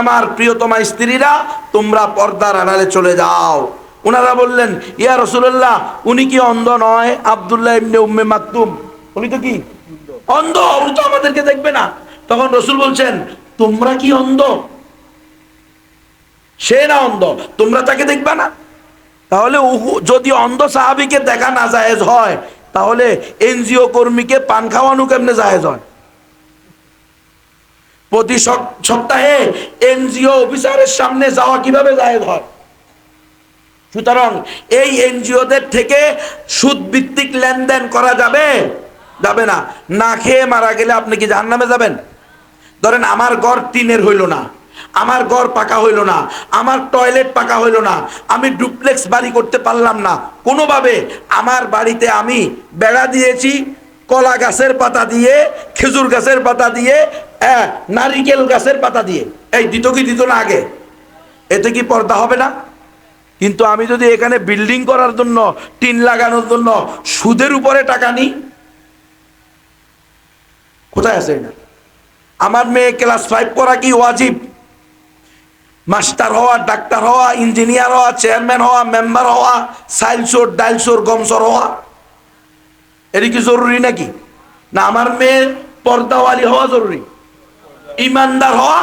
আমার প্রিয়তমা স্ত্রীরা, তোমরা পর্দার আড়ালে চলে যাও। ওনারা বললেন, ইয়া রসুল্লাহ উনি কি অন্ধ নয়? আবদুল্লাহ ইবনে উম্মে মাকতুম। উনি তো কি? অন্ধ, উনি তো আমাদেরকে দেখবে না। তখন রসুল বলছেন, তোমরা কি অন্ধ? সে না অন্ধ, তোমরা তাকে দেখবে না? তাহলে যদি অন্ধ সাহাবিকে দেখা না জায়েজ হয়, তাহলে এনজিও কর্মীকে পান খাওয়ানো কেমনে জায়েজ হয়? প্রতি সপ- সপ্তাহে এনজিও অফিসারের সামনে যাওয়া কীভাবে জায়েজ হয়? সুতরাং এই এনজিওদের থেকে সুদ ভিত্তিক লেনদেন করা যাবে? যাবে না। না খেয়ে মারা গেলে আপনি কি জাহান্নামে যাবেন? ধরেন আমার ঘর টিনের হইল না, আমার ঘর পাকা হইল না, আমার টয়লেট পাকা হইল না, আমি ডুপ্লেক্স বাড়ি করতে পারলাম না। কোনোভাবে আমার বাড়িতে আমি বেড়া দিয়েছি কলা গাছের পাতা দিয়ে, খেজুর গাছের পাতা দিয়ে নারিকেল গাছের পাতা দিয়ে। এই দিত কি দিত না আগে? এতে কি পর্দা হবে না? কিন্তু আমি যদি এখানে বিল্ডিং করার জন্য, টিন লাগানোর জন্য সুদের উপরে টাকা নিই, কোথায় আছে এটা? আমার মেয়ে ক্লাস ফাইভ করা কি ওয়াজিব? মাস্টার হওয়া, ডাক্তার হওয়া ইঞ্জিনিয়ার হওয়া চেয়ারম্যান হওয়া মেম্বার হওয়া, সাইলসোর, ডাইলসোর, গমসর হওয়া। এটা কি জরুরি নাকি? না, আমার মেয়ে পর্দাওয়ালি হওয়া জরুরি। ইমানদার হওয়া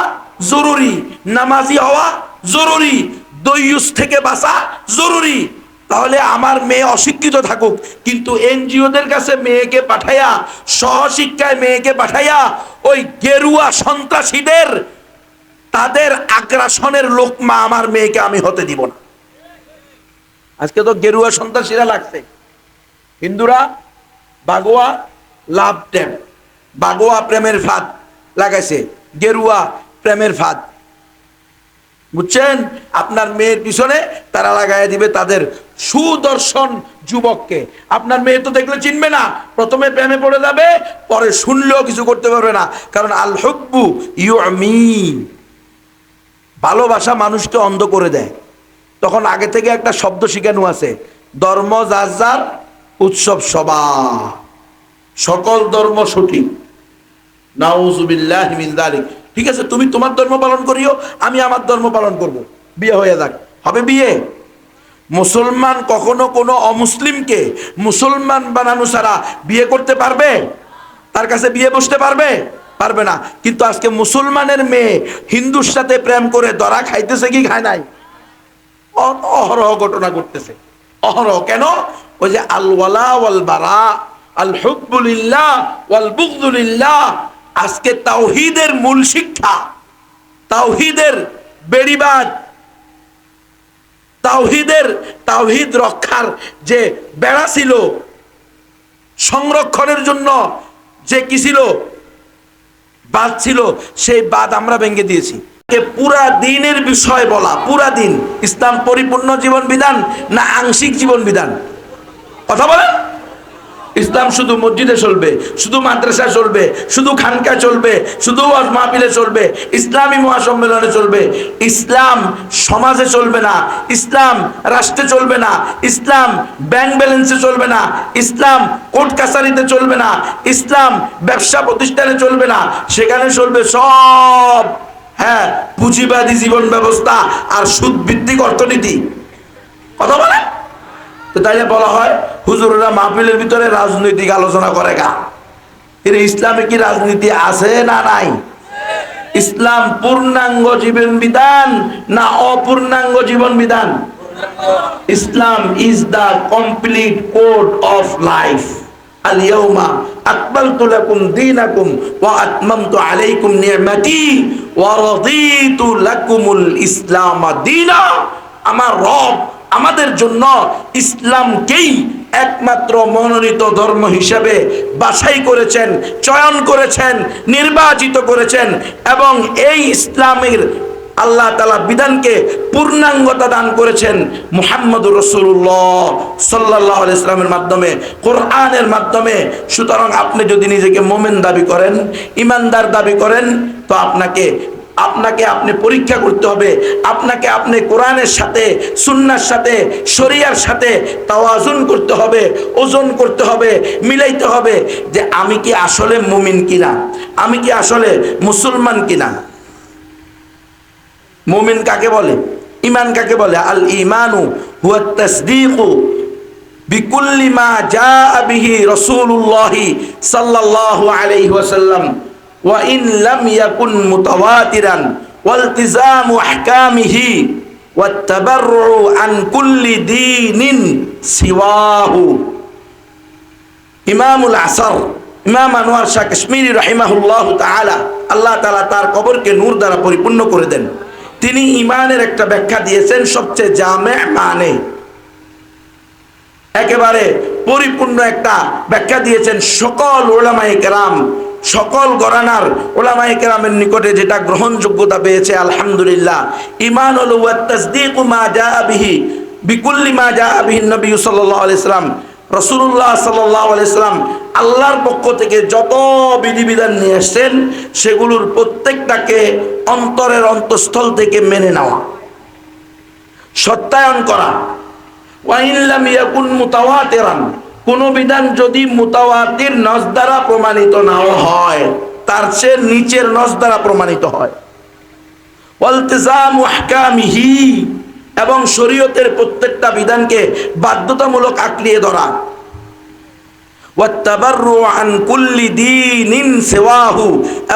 জরুরি। নামাজি হওয়া জরুরি। দৈয়ুস থেকে বাঁচা জরুরি। তাহলে আমার মেয়ে অশিক্ষিত থাকুক, কিন্তু এনজিওদের কাছে মেয়েকে পাঠাইয়া, সহশিক্ষায় মেয়েকে পাঠাইয়া, ওই গেরুয়া সন্ত্রাসীদের, তাদের আগ্রাসনের লোকমা আমার মেয়েকে আমি হতে দিব না। আজকে তো গেরুয়া সন্ত্রাসীরা লাগছে। হিন্দুরা বাগোয়া লাভ ট্যাম বাগোয়া প্রেমের ফাঁদ লাগাইছে, গেরুয়া প্রেমের ফাঁদ। বুঝছেন? আপনার মেয়ের পিছনে তারা লাগাই দিবে তাদের সুদর্শন যুবককে। আপনার মেয়ে তো দেখলে চিনবে না, প্রথমে প্রেমে পড়ে যাবে, পরে শুনলেও কিছু করতে পারবে না। কারণ আল হব্বু ইউ ভালোবাসা মানুষকে অন্ধ করে দেয়। তখন আগে থেকে একটা শব্দ শিখানো আছে, ধর্ম যার যার উৎসব সভা। সকল ধর্ম সঠিক। নাউজুবিল্লাহ মিন যালিক। ঠিক আছে, তুমি তোমার ধর্ম পালন করিও, আমি আমার ধর্ম পালন করব। বিয়ে হয়ে যাক। হবে বিয়ে? মুসলমান কখনো কোনো অমুসলিমকে মুসলমান বানানো ছাড়া বিয়ে করতে পারবে? তার কাছে বিয়ে বসতে পারবে? পারবে না। কিন্তু আজকে মুসলমানের মেয়ে হিন্দুর সাথে প্রেম করে দরা খাইতেছে কি খায় নাই? অহরহ ঘটনা ঘটতেছে। অহরহ কেন? ওই যে আল ওয়ালা ওয়াল বারা আল হুব্বুলিল্লাহ ওয়াল বুগদুলিল্লাহ আজকে তাওহিদের মূল শিক্ষা, তাওহিদের বেড়িবাদ তাওহীদের তাওহীদ রক্ষার যে বেড়া ছিল, সংরক্ষণের জন্য যে কি ছিল বাদ ছিল, সেই বাদ আমরা ভেঙে দিয়েছি। পুরা দিনের বিষয় বলা, পুরা দিন, ইসলাম পরিপূর্ণ জীবন বিধান না আংশিক জীবন বিধান? কথা বলেন। ইসলাম শুধু মসজিদে চলবে, শুধু মাদ্রাসা চলবে, শুধু খানকা চলবে, শুধু মাহফিলে চলবে, ইসলামী মহাসম্মেলনে চলবে। ইসলাম সমাজে চলবে না, ইসলাম রাষ্ট্রে চলবে না, ইসলাম ব্যাংক ব্যালেন্সে চলবে না, ইসলাম কোর্ট কাছারিতে চলবে না, ইসলাম ব্যবসা প্রতিষ্ঠানে চলবে না, সেখানে চলবে সব। হ্যাঁ পুঁজিবাদী জীবন ব্যবস্থা আর সুদ ভিত্তিক অর্থনীতি। কথা বলে তো তাইলে বলা হয় হুজুররা মাহফিলের ভিতরে রাজনৈতিক আলোচনা করে গা। এর ইসলামে কি রাজনীতি আছে না নাই? ইসলাম পূর্ণাঙ্গ জীবন বিধান না অপূর্ণাঙ্গ জীবন বিধান? Islam is the complete code of life আমার রব আমাদের জন্য ইসলামকেই একমাত্র মনোনীত ধর্ম হিসেবে বাছাই করেছেন, চয়ন করেছেন, নির্বাচিত করেছেন এবং এই ইসলামের আল্লাহ তালা বিধানকে পূর্ণাঙ্গতা দান করেছেন মুহাম্মদ রসুল্লাহ সাল্লাহ ইসলামের মাধ্যমে, কোরআনের মাধ্যমে। সুতরাং আপনি যদি নিজেকে মোমেন দাবি করেন ইমানদার দাবি করেন, তো আপনাকে আপনাকে আপনি পরীক্ষা করতে হবে। আপনাকে আপনি কোরআনের সাথে, সুন্নার সাথে, শরিয়ার সাথে তাওয়াজুন করতে হবে, ওজন করতে হবে, মিলাইতে হবে যে আমি কি আসলে মুমিন কিনা? আমি কি আসলে মুসলমান কিনা? মুমিন কাকে বলে? ইমান কাকে বলে? আল ইমানু হুয়া তাসদীকু বিকুল্লি মা জাআ বিহি রাসূলুল্লাহ সাল্লাল্লাহু আলাইহি ওয়া ইল্লাম ইয়াকুন মুতাওয়াতিরান ওয়ালতিজামু আহকামিহি ওয়াত্তাবাররু আন কুল্লি দীনিন সিওয়াহু। ইমামুল আসর, ইমাম আনোয়ার শাহ কাশ্মীরি রাহিমাহুল্লাহ তাআলা আল্লাহ তালা তার কবরকে নূর দ্বারা পরিপূর্ণ করে দেন। তিনি ইমানের একটা ব্যাখ্যা দিয়েছেন, সবচেয়ে জামে মানে। একেবারে পরিপূর্ণ একটা ব্যাখ্যা দিয়েছেন সকল ওলামাই কেরাম, সকল গরানার ওলামাই কেরামের নিকটে যেটা গ্রহণযোগ্যতা পেয়েছে, আলহামদুলিল্লাহ। ইমান বিহি, বিকুল্লি মা জা বিহি নবী সাল্লাম। রসুল্লাহ সাল্লাল্লাহু আলাইহি সাল্লাম আল্লাহর পক্ষ থেকে যত বিধিবিধান নিয়ে আসছেন সেগুলোর প্রত্যেকটাকে অন্তরের অন্তঃস্থল থেকে মেনে নেওয়া, সত্যায়ন করা ওয়াইল্লাম কোন বিধান যদি মুতাওয়াতির নস দ্বারা প্রমাণিত নাও হয়, তার চেয়ে নিচের নস দ্বারা প্রমাণিত হয়। এবং শরীয়তের প্রত্যেকটা বিধানকে বাধ্যতামূলক আঁকড়িয়ে ধরা।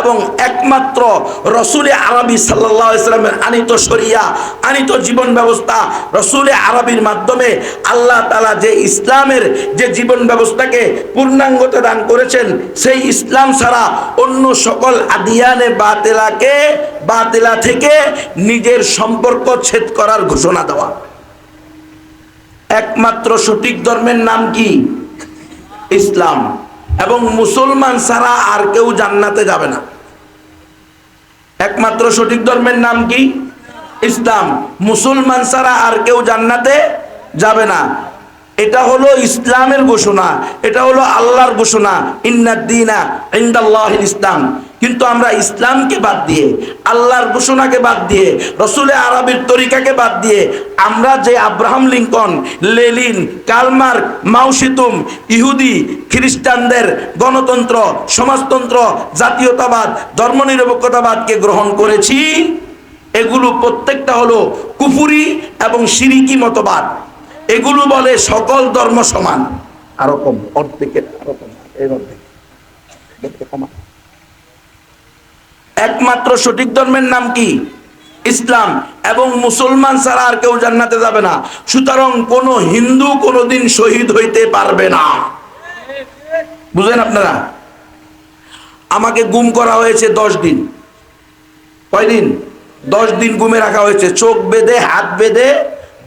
এবং একমাত্র রসুলে আরবি সাল্লামের আনিত শরিয়া, আনিত জীবন ব্যবস্থা রসুলে আরবির মাধ্যমে আল্লাহ তাআলা যে ইসলামের যে জীবন ব্যবস্থাকে পূর্ণাঙ্গতা দান করেছেন, সেই ইসলাম ছাড়া অন্য সকল আদিয়ানে বাতেলাকে বাতেলা থেকে নিজের সম্পর্ক ছেদ করার ঘোষণা দেওয়া। একমাত্র সঠিক ধর্মের নাম কি? ইসলাম এবং মুসলমান ছাড়া আর কেউ জান্নাতে যাবে না। একমাত্র সঠিক ধর্মের নাম কি? ইসলাম। মুসলমান ছাড়া আর কেউ জান্নাতে যাবে না। এটা হলো ইসলামের ঘোষণা, এটা হলো আল্লাহর ঘোষণা, ইন্নাদ্দিনা ইন্দাল্লাহ ইসলাম। কিন্তু আমরা ইসলামকে বাদ দিয়ে, আল্লাহর ঘোষণাকে বাদ দিয়ে রসুলের আরবির তরিকাকে বাদ দিয়ে, আমরা যে আব্রাহাম লিঙ্কন, লেলিন, কালমার্ক, মাউসিতুম, ইহুদি, খ্রিস্টানদের গণতন্ত্র, সমাজতন্ত্র, জাতীয়তাবাদ, ধর্মনিরপেক্ষতাবাদকে গ্রহণ করেছি, এগুলো প্রত্যেকটা হলো কুফুরি এবং সিরিকি মতবাদ। এগুলো বলে সকল ধর্ম সমান। আরও কম, অর্ধেকের আরও কম, এর অর্ধেক একমাত্র সঠিক ধর্মের নাম কি? ইসলাম। এবং মুসলমান ছাড়া আর কেউ জান্নাতে যাবে না। সুতরাং কোন হিন্দু কোনোদিন শহীদ হইতে পারবে না। বুঝলেন আপনারা? আমাকে গুম করা হয়েছে দশ দিন। কয়দিন? দশ দিন গুমে রাখা হয়েছে। চোখ বেঁধে, হাত বেঁধে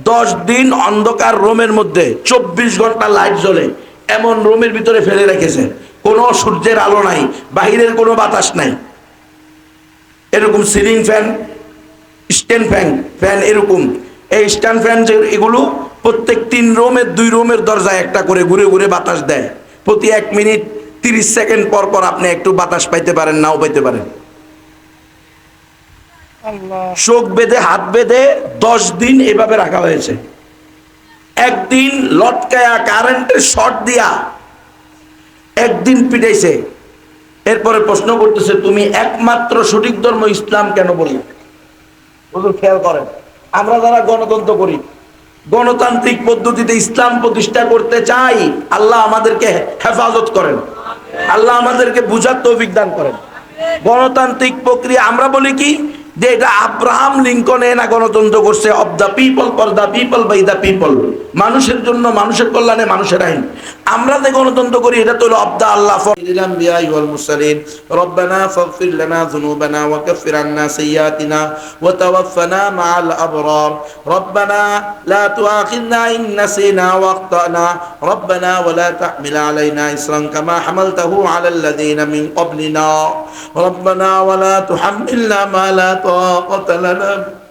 দশ দিন অন্ধকার রোমের মধ্যে, চব্বিশ ঘণ্টা লাইট জ্বলে, এমন রোমের ভিতরে ফেলে রেখেছে। কোনো সূর্যের আলো নাই, বাহিরের কোনো বাতাস নাই। এরকম ceiling fan stand fan fan এরকম। এই স্ট্যান্ড ফ্যান যে এগুলো প্রত্যেক তিন রুমের দুই রুমের দরজায় একটা করে ঘুরে ঘুরে বাতাস দেয়। প্রতি এক মিনিট তিরিশ সেকেন্ড পর পর আপনি একটু বাতাস পাইতে পারেন নাও পাইতে পারেন। চোখ বেঁধে হাত বেঁধে দশ দিন এভাবে রাখা হয়েছে। একদিন লটকায়া কারেন্টের শর্ট দিয়া একদিন পিটাইছে। এরপরে প্রশ্ন করতেছে, তুমি একমাত্র সঠিক ধর্ম ইসলাম কেন বলি? হুজুর, খেয়াল করেন, আমরা যারা গণতন্ত্র করি, গণতান্ত্রিক পদ্ধতিতে ইসলাম প্রতিষ্ঠা করতে চাই, আল্লাহ আমাদেরকে হেফাজত করেন, আল্লাহ আমাদেরকে বুঝার তৌফিক দান করেন। গণতান্ত্রিক প্রক্রিয়া আমরা বলি কি? যে এটা আব্রাহাম লিঙ্কনে না গণতন্ত্র করছে of the people for the people by the people মানুষের জন্য, মানুষের কল্যাণে মানুষের আইন। আমরা যে গণতন্ত্র করি এটা তো হলো অব দ্য আল্লাহ ফর الانبياء والمرسلين ربنا فاغفر لنا ذنوبنا وكفر عنا سيئاتنا وتوفنا مع الابرار ربنا لا تؤاخذنا ان نسينا واخطانا ربنا ولا تحمل علينا اسرا كما حملته على الذين من قبلنا ربنا ولا تحملنا ما لا طاقة لنا به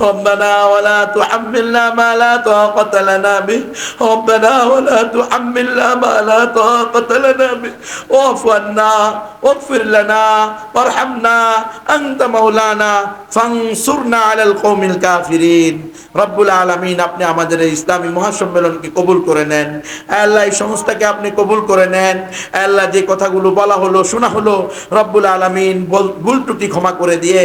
ربنا ولا تحملنا ما لا طاقة لنا به ربنا ولا تحملنا ما لا طاقة لنا به واعف عنا واغفر لنا وارحمنا أنت مولانا فانصرنا على القوم الكافرين রব্বুল আলমিন আপনি আমাদের এই ইসলামী মহাসম্মেলনকে কবুল করে নেন আল্লাহ এই সংস্থাকে আপনি কবুল করে নেন আল্লাহ যে কথাগুলো বলা হলো শোনা হলো রব্বুল আলমিন ভুল ত্রুটি ক্ষমা করে দিয়ে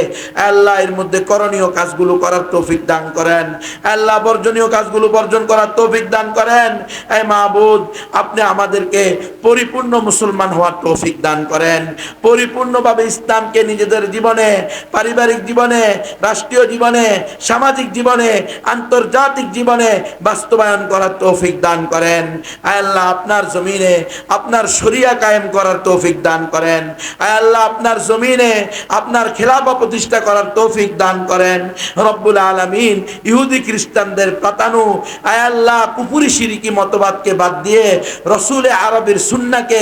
আল্লাহ এর মধ্যে করণীয় কাজগুলো করার তৌফিক দান করেন। আল্লাহ বর্জনীয় কাজগুলো বর্জন করার তৌফিক দান করেন। এই মাহবুদ, আপনি আমাদেরকে পরিপূর্ণ মুসলমান হওয়ার তৌফিক দান করেন। পরিপূর্ণভাবে ইসলামকে নিজেদের জীবনে, পারিবারিক জীবনে, রাষ্ট্রীয় জীবনে, সামাজিক জীবনে, আন্তর্জাতিক জীবনে বাস্তবায়ন করার তৌফিক দান করেন। আয় আল্লাহ আপনার জমিনে আপনার শরিয়া কায়েম করার তৌফিক দান করেন। আয় আল্লাহ আপনার জমিনে আপনার খেলাফা প্রতিষ্ঠা করার তৌফিক দান করেন। রব্বুল আলমিন ইহুদি খ্রিস্টানদের পাতানু আয়াল্লাহ কুপুরি সিরিকি মতবাদকে বাদ দিয়ে রসুলে আরবের সুন্নাকে